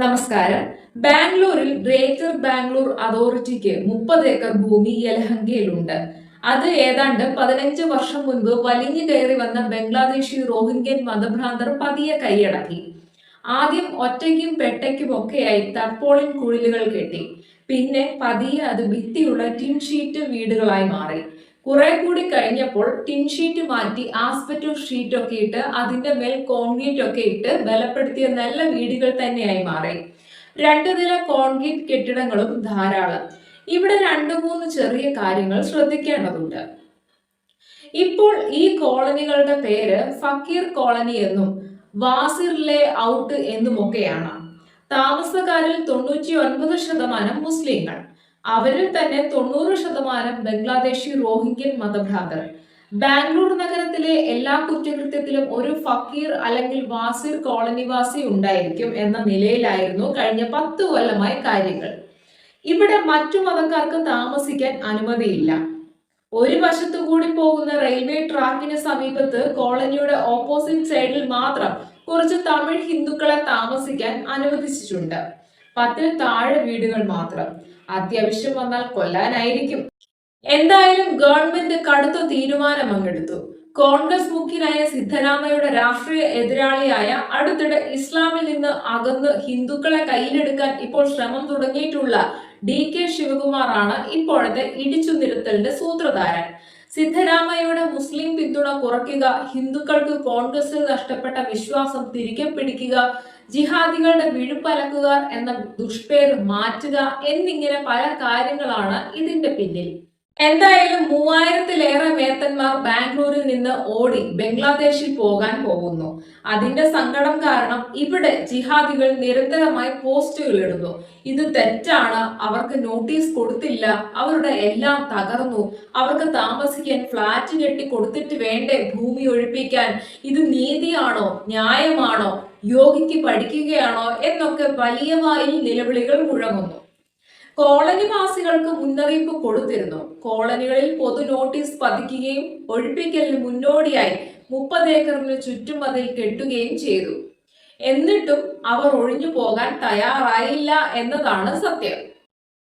നമസ്കാരം. ബാംഗ്ലൂരിൽ ഗ്രേറ്റർ ബാംഗ്ലൂർ അതോറിറ്റിക്ക് മുപ്പത് ഏക്കർ ഭൂമി യലഹങ്കയിലുണ്ട്. അത് ഏതാണ്ട് പതിനഞ്ച് വർഷം മുൻപ് വലിഞ്ഞു കയറി വന്ന ബംഗ്ലാദേശി റോഹിംഗ്യൻ മതഭ്രാന്തർ പതിയെ കൈയടക്കി. ആദ്യം ഒറ്റയ്ക്കും പെട്ടയ്ക്കും ഒക്കെയായി തർപ്പോളിൻ കുഴിലുകൾ കെട്ടി. പിന്നെ പതിയെ അത് ഭിത്തിയുള്ള ടിൻ ഷീറ്റ് വീടുകളായി മാറി. കുറെ കൂടി കഴിഞ്ഞപ്പോൾ ടിൻ ഷീറ്റ് മാറ്റി ആസ്പെറ്റോ ഷീറ്റ് ഒക്കെ ഇട്ട് അതിന്റെ മേൽ കോൺക്രീറ്റ് ഒക്കെ ഇട്ട് ബലപ്പെടുത്തിയ നല്ല വീടുകൾ തന്നെയായി മാറി. രണ്ടു നില കോൺക്രീറ്റ് കെട്ടിടങ്ങളും ധാരാളം. ഇവിടെ രണ്ടു മൂന്ന് ചെറിയ കാര്യങ്ങൾ ശ്രദ്ധിക്കേണ്ടതുണ്ട്. ഇപ്പോൾ ഈ കോളനികളുടെ പേര് ഫക്കീർ കോളനി എന്നും വാസിർലെ ഔട്ട് എന്നുമൊക്കെയാണ്. താമസക്കാരിൽ തൊണ്ണൂറ്റി ഒൻപത് ശതമാനം മുസ്ലിങ്ങൾ. അവരിൽ തന്നെ തൊണ്ണൂറ് ശതമാനം ബംഗ്ലാദേശി റോഹിംഗ്യൻ മതഭ്രാന്തർ ബാംഗ്ലൂർ നഗരത്തിലെ എല്ലാ കുറ്റകൃത്യത്തിലും ഒരു ഫക്കീർ അല്ലെങ്കിൽ വാസിർ കോളനിവാസി ഉണ്ടായിരിക്കും എന്ന നിലയിലായിരുന്നു കഴിഞ്ഞ പത്ത് കൊല്ലമായി കാര്യങ്ങൾ. ഇവിടെ മറ്റു മതക്കാർക്ക് താമസിക്കാൻ അനുമതിയില്ല. ഒരു വശത്തു കൂടി പോകുന്ന റെയിൽവേ ട്രാക്കിന് സമീപത്ത് കോളനിയുടെ ഓപ്പോസിറ്റ് സൈഡിൽ മാത്രം കുറച്ച് തമിഴ് ഹിന്ദുക്കളെ താമസിക്കാൻ അനുവദിച്ചിട്ടുണ്ട്. പത്തിൽ താഴെ വീടുകൾ മാത്രം. അത്യാവശ്യം വന്നാൽ കൊല്ലാനായിരിക്കും. എന്തായാലും ഗവൺമെന്റ് കടുത്ത തീരുമാനം അങ്ങെടുത്തു. കോൺഗ്രസ് മുഖ്യനായ സിദ്ധരാമയുടെ രാഷ്ട്രീയ എതിരാളിയായ അടുത്തിടെ ഇസ്ലാമിൽ നിന്ന് അകന്ന് ഹിന്ദുക്കളെ കയ്യിലെടുക്കാൻ ഇപ്പോൾ ശ്രമം തുടങ്ങിയിട്ടുള്ള ഡി കെ ശിവകുമാർ ആണ് ഇപ്പോഴത്തെ ഇടിച്ചു നിരത്തലിന്റെ സൂത്രധാരൻ. സിദ്ധരാമയ്യയുടെ മുസ്ലിം പിന്തുണ കുറയ്ക്കുക ഹിന്ദുക്കൾക്ക് കോൺഗ്രസിൽ നഷ്ടപ്പെട്ട വിശ്വാസം തിരികെ പിടിക്കുക ജിഹാദികളുടെ വിഴുപ്പലക്കുക എന്ന ദുഷ്പേര് മാറ്റുക എന്നിങ്ങനെ പല കാര്യങ്ങളാണ് ഇതിന്റെ പിന്നിൽ. എന്തായാലും മൂവായിരത്തിലേറെ മേത്തന്മാർ ബാംഗ്ലൂരിൽ നിന്ന് ഓടി ബംഗ്ലാദേശിൽ പോകാൻ പോകുന്നു. അതിന്റെ സങ്കടം കാരണം ഇവിടെ ജിഹാദികൾ നിരന്തരമായി പോസ്റ്റുകൾ ഇടുന്നു. ഇത് തെറ്റാണ്. അവർക്ക് നോട്ടീസ് കൊടുത്തില്ല. അവരുടെ എല്ലാം തകർന്നു. അവർക്ക് താമസിക്കാൻ ഫ്ലാറ്റ് കെട്ടി കൊടുത്തിട്ട് വേണ്ടേ ഭൂമി ഒഴിപ്പിക്കാൻ? ഇത് നീതിയാണോ? ന്യായമാണോ? യോഗിക്ക് പഠിക്കുകയാണോ എന്നൊക്കെ വലിയ വായിൽ നിലവിളികൾ മുഴങ്ങുന്നു. കോളനിവാസികൾക്ക് മുന്നറിയിപ്പ് കൊടുത്തിരുന്നു. കോളനികളിൽ പൊതു നോട്ടീസ് പതിക്കുകയും ഒഴിപ്പിക്കലിന് മുന്നോടിയായി മുപ്പത് ഏക്കറിന് ചുറ്റുമതിൽ കെട്ടുകയും ചെയ്തു. എന്നിട്ടും അവർ ഒഴിഞ്ഞു പോകാൻ തയ്യാറായില്ല എന്നതാണ് സത്യം.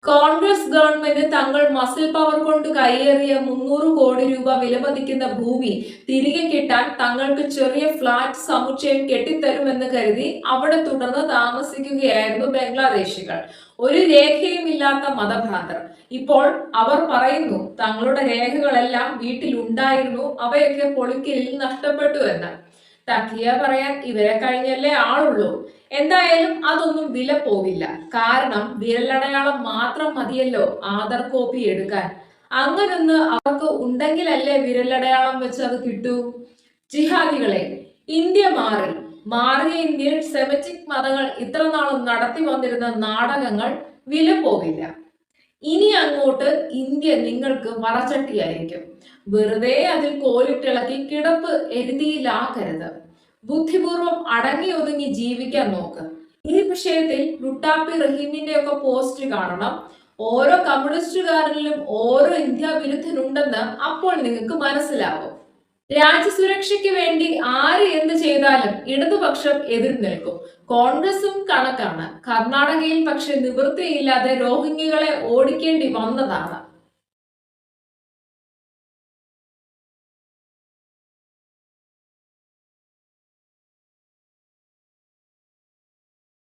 കോൺഗ്രസ് ഗവൺമെന്റ് തങ്ങൾ മസിൽ പവർ കൊണ്ട് കൈയേറിയ മുന്നൂറ് കോടി രൂപ വിലമതിക്കുന്ന ഭൂമി തിരികെ കിട്ടാൻ തങ്ങൾക്ക് ചെറിയ ഫ്ളാറ്റ് സമുച്ചയം കെട്ടിത്തരുമെന്ന് കരുതി അവിടെ തുടർന്ന് താമസിക്കുകയായിരുന്നു ബംഗ്ലാദേശികൾ. ഒരു രേഖയുമില്ലാത്ത മതഭ്രാന്തർ. ഇപ്പോൾ അവർ പറയുന്നു തങ്ങളുടെ രേഖകളെല്ലാം വീട്ടിലുണ്ടായിരുന്നു അവയൊക്കെ പൊളിക്കലിൽ നഷ്ടപ്പെട്ടു എന്ന്. തക്കിയ പറയാൻ ഇവരെ കഴിഞ്ഞല്ലേ ആളുള്ളൂ. എന്തായാലും അതൊന്നും വില പോവില്ല. കാരണം വിരലടയാളം മാത്രം മതിയല്ലോ ആധാർ കോപ്പി എടുക്കാൻ. അങ്ങനൊന്ന് അവർക്ക് ഉണ്ടെങ്കിലല്ലേ വിരലടയാളം വെച്ച് അത് കിട്ടൂ. ജിഹാദികളെ ഇന്ത്യ മാറി. മാറിയ ഇന്ത്യയിൽ സെമറ്റിക് മതങ്ങൾ ഇത്ര നാളും നടത്തി വന്നിരുന്ന നാടകങ്ങൾ വില പോകില്ല ഇനി അങ്ങോട്ട് ഇന്ത്യ നിങ്ങൾക്ക് മറച്ചട്ടിയായിരിക്കും വെറുതെ അതിൽ കോലിട്ടിളക്കി കിടപ്പ് എരുതിയിലാക്കരുത് ബുദ്ധിപൂർവം അടങ്ങി ഒതുങ്ങി ജീവിക്കാൻ നോക്ക്. ഈ വിഷയത്തിൽ ലുട്ടാപ്പി റഹീമിന്റെ ഒക്കെ പോസ്റ്റ് കാണണം. ഓരോ കമ്മ്യൂണിസ്റ്റുകാരനിലും ഓരോ ഇന്ത്യ വിരുദ്ധനുണ്ടെന്ന് അപ്പോൾ നിങ്ങൾക്ക് മനസ്സിലാവും. രാജ്യസുരക്ഷയ്ക്ക് വേണ്ടി ആര് എന്ത് ചെയ്താലും ഇടതുപക്ഷം എതിർ നിൽക്കും. കോൺഗ്രസും കണക്കാണ്. കർണാടകയിൽ പക്ഷെ നിവൃത്തിയില്ലാതെ രോഹിംഗ്യകളെ ഓടിക്കേണ്ടി വന്നതാണ്.